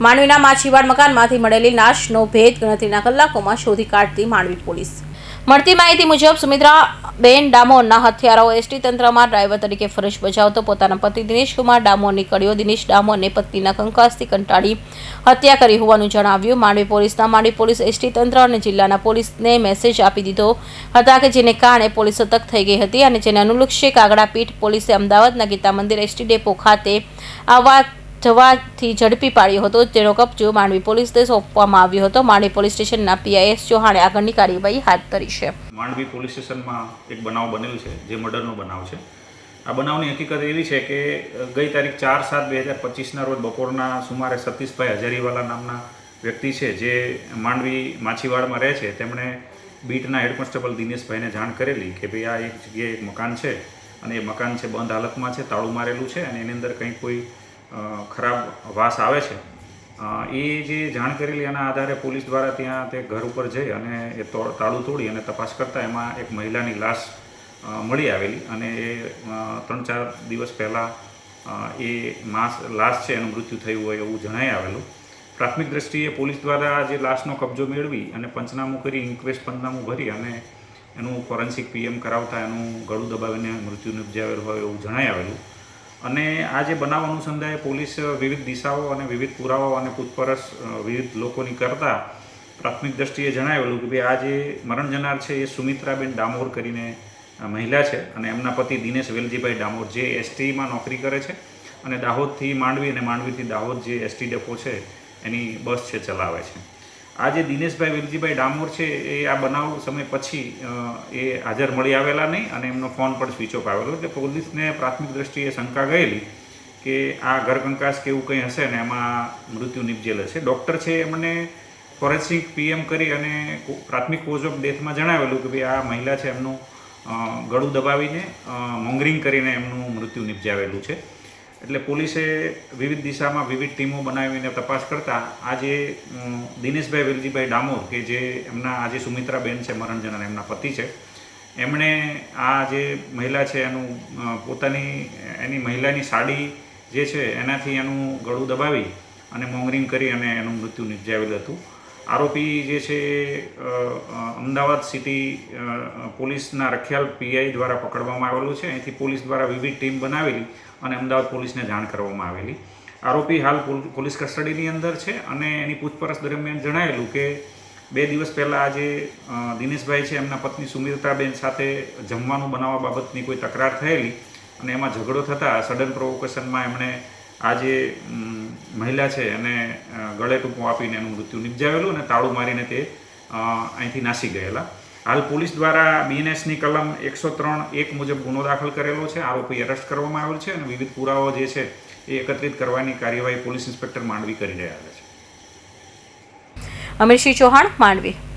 માંડવીના માછીવાડ મકાનમાંથી મળેલી લાશનો ભેદ ગણતરીના કલાકોમાં શોધી કાઢતી માંડવી પોલીસ. મળતી માહિતી મુજબ, સુમિત્રા બેન ડામોરના હથિયારો એસટી તંત્રમાં ડ્રાઈવર તરીકે ફરજ બજાવતો પોતાના પતિ દિનેશકુમાર ડામોરની કડીઓ દિનેશ ડામોરને પત્નીના કંકાસથી કંટાળી હત્યા કરી હોવાનું જણાવ્યું. માંડવી પોલીસના માંડવી પોલીસ એસટી તંત્ર અને જિલ્લાના પોલીસને મેસેજ આપી દીધો હતા કે જેને કારણે પોલીસ સતર્ક થઈ ગઈ હતી અને જેને અનુલક્ષે કાગડાપીઠ પોલીસે અમદાવાદના ગીતા મંદિર એસટી ડેપો ખાતે આવવા જવાથી ઝડપી પાડ્યો હતો. જેનો કબજો માંડવી પોલીસને સોંપવામાં આવ્યો હતો. માંડવી પોલીસ સ્ટેશનના પીઆઈએસ ચૌહાણે આગળની કાર્યવાહી હાથ ધરી છે. માંડવી પોલીસ સ્ટેશનમાં એક બનાવ બનેલ છે, જે મર્ડરનો બનાવ છે. આ બનાવની હકીકત એવી છે કે ગઈ તારીખ ચાર સાત બે હજાર પચીસના રોજ બપોરના સુમારે સતીશભાઈ હજારીવાલા નામના વ્યક્તિ છે, જે માંડવી માછીવાડમાં રહે છે, તેમણે બીટના હેડ કોન્સ્ટેબલ દિનેશભાઈને જાણ કરેલી કે ભાઈ આ એક જગ્યાએ એક મકાન છે અને એ મકાન છે બંધ હાલતમાં છે, તાળું મારેલું છે અને એની અંદર કંઈ કોઈ ખરાબ વાસ આવે છે. એ જે જાણ કરેલી એના આધારે પોલીસ દ્વારા ત્યાં તે ઘર ઉપર જઈ અને એ તાળું તોડી અને તપાસ કરતાં એમાં એક મહિલાની લાશ મળી આવેલી અને એ ત્રણ ચાર દિવસ પહેલાં એ માસ, લાશ છે, એનું મૃત્યુ થયું હોય એવું જણાઈ આવેલું. પ્રાથમિક દ્રષ્ટિએ પોલીસ દ્વારા જે લાશનો કબજો મેળવી અને પંચનામું કરી, ઇન્ક્વેસ્ટ પંચનામું ભરી અને એનું ફોરેન્સિક પીએમ કરાવતા એનું ગળું દબાવીને મૃત્યુ નિપજાવેલું હોય એવું જણાઈ આવેલું. અને આ જે બનાવ અનુસંધાએ પોલીસ વિવિધ દિશાઓ અને વિવિધ પુરાવાઓ અને પૂછપરછ વિવિધ લોકોની કરતા પ્રાથમિક દ્રષ્ટિએ જણાવેલું કે ભાઈ આ જે મરણ જનાર છે એ સુમિત્રાબેન ડામોર કરીને મહિલા છે અને એમના પતિ દિનેશ વેલજીભાઈ ડામોર જે એસટીમાં નોકરી કરે છે અને દાહોદથી માંડવી અને માંડવીથી દાહોદ જે એસટી ડેપો છે એની બસ છે ચલાવે છે. આ જે દિનેશભાઈ વિરજીભાઈ ડામોર છે એ આ બનાવ સમય પછી એ હાજર મળી આવેલા નહીં અને એમનો ફોન પણ સ્વિચ ઓફ આવેલો. એટલે પોલીસને પ્રાથમિક દ્રષ્ટિએ શંકા ગયેલી કે આ ઘરકંકાસ કે એવું કંઈ હશે ને એમાં મૃત્યુ નિપજેલ હશે ડૉક્ટર છે એમને ફોરેન્સિક પીએમ કરી અને પ્રાથમિક કોઝ ઓફ ડેથમાં જણાવેલું કે ભાઈ આ મહિલા છે એમનું ગળું દબાવીને મોંગરિંગ કરીને એમનું મૃત્યુ નિપજાવેલું છે. એટલે પોલીસે વિવિધ દિશામાં વિવિધ ટીમો બનાવીને તપાસ કરતા આજે દિનેશભાઈ વેલજીભાઈ ડામોર, કે જે એમના આજે સુમિત્રાબેન છે, મરણજન એમના પતિ છે, એમણે આ જે મહિલા છે, એનું પોતાની, એની મહિલાની સાડી જે છે, એનાથી એનું ગળું દબાવી અને મોંગરિંગ કરી અને એનું મૃત્યુ નિપજાવેલું હતું. આરોપી જે છે અમદાવાદ સિટી પોલીસના રખિયાલ પીઆઈ દ્વારા પકડવામાં આવેલું છે. અહીંથી પોલીસ દ્વારા વિવિધ ટીમ બનાવેલી અને અમદાવાદ પોલીસને જાણ કરવામાં આવેલી. આરોપી હાલ પોલ- પોલીસ કસ્ટડીની અંદર છે અને એની પૂછપરછ દરમિયાન જણાયેલું કે બે દિવસ પહેલાં આજે દિનેશભાઈ છે, એમના પત્ની સુમિત્રાબેન સાથે જમવાનું બનાવવા બાબતની કોઈ તકરાર થયેલી અને એમાં ઝઘડો થતાં સડન પ્રોવોકેશનમાં એમણે આ જે મહિલા છે એને ગળે ટૂંકું આપીને એનું મૃત્યુ નિપજાવેલું અને તાળું મારીને તે અહીંથી નાસી ગયેલા. હાલ પોલીસ દ્વારા બીએનએસની કલમ એકસો ત્રણ એક મુજબ ગુનો દાખલ કરેલો છે. આરોપી એરેસ્ટ કરવામાં આવેલ છે અને વિવિધ પુરાવાઓ જે છે એ એકત્રિત કરવાની કાર્યવાહી પોલીસ ઇન્સ્પેક્ટર માંડવી કરી રહ્યા છે. અમીરસિંહ ચૌહાણ, માંડવી.